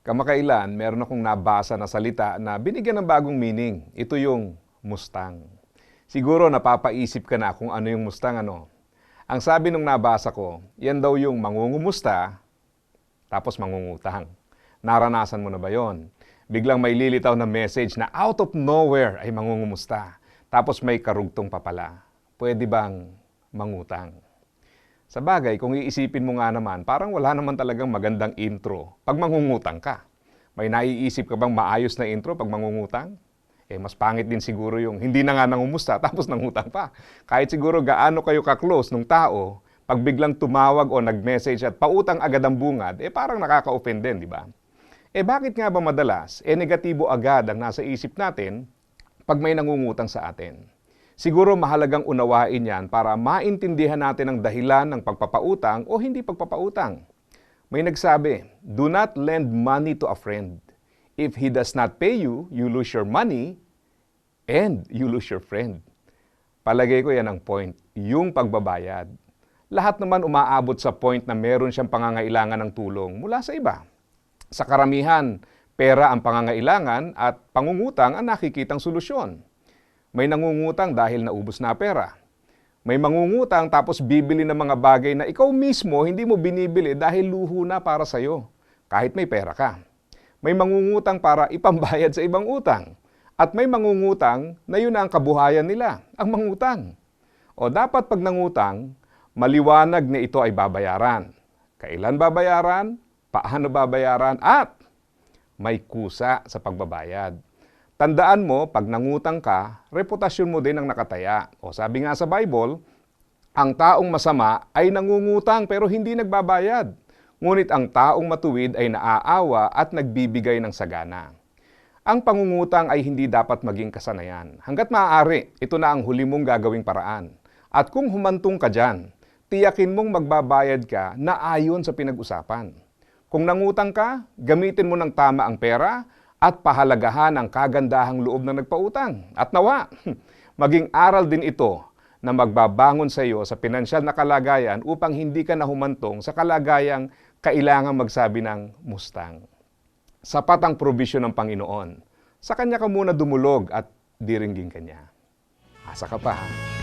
Kamakailan, meron akong nabasa na salita na binigyan ng bagong meaning. Ito yung Mustang. Siguro napapaisip ka na kung ano yung Mustang ano. Ang sabi nung nabasa ko, yan daw yung mangungumusta, tapos mangungutang. Naranasan mo na ba yon? Biglang may lilitaw na message na out of nowhere ay mangungumusta. Tapos may karugtong pa pala. Pwede bang mangutang? Sa bagay, kung iisipin mo nga naman, parang wala naman talagang magandang intro pag mangungutang ka. May naiisip ka bang maayos na intro pag mangungutang? Eh, mas pangit din siguro yung hindi na nga nangumusta tapos nangutang pa. Kahit siguro gaano kayo ka-close nung tao, pag biglang tumawag o nag-message at pautang agad ang bungad, eh parang nakaka-offend din, di ba? Eh bakit nga ba madalas, eh negatibo agad ang nasa isip natin pag may nangungutang sa atin? Siguro mahalagang unawain yan para maintindihan natin ang dahilan ng pagpapautang o hindi pagpapautang. May nagsabi, do not lend money to a friend. If he does not pay you, you lose your money and you lose your friend. Palagay ko yan ang point, yung pagbabayad. Lahat naman umaabot sa point na meron siyang pangangailangan ng tulong mula sa iba. Sa karamihan, pera ang pangangailangan at pangungutang ang nakikitang solusyon. May nangungutang dahil naubos na pera. May mangungutang tapos bibili ng mga bagay na ikaw mismo hindi mo binibili dahil luho na para sa'yo, kahit may pera ka. May mangungutang para ipambayad sa ibang utang. At may mangungutang na yun na ang kabuhayan nila, ang mangutang. O dapat pag nangutang, maliwanag na ito ay babayaran. Kailan babayaran? Paano babayaran? At may kusa sa pagbabayad. Tandaan mo, pag nangutang ka, reputasyon mo din ang nakataya. O sabi nga sa Bible, ang taong masama ay nangungutang pero hindi nagbabayad. Ngunit ang taong matuwid ay naaawa at nagbibigay ng sagana. Ang pangungutang ay hindi dapat maging kasanayan. Hanggat maaari, ito na ang huli mong gagawing paraan. At kung humantong ka dyan, tiyakin mong magbabayad ka na ayon sa pinag-usapan. Kung nangutang ka, gamitin mo ng tama ang pera at pahalagahan ang kagandahang loob na nagpautang. At nawa, maging aral din ito na magbabangon sa iyo sa pinansyal na kalagayan upang hindi ka nahumantong sa kalagayang kailangang magsabi ng mustang. Sapat ang provision ng Panginoon. Sa Kanya ka muna dumulog at diringgin Kanya. Asa ka pa ha?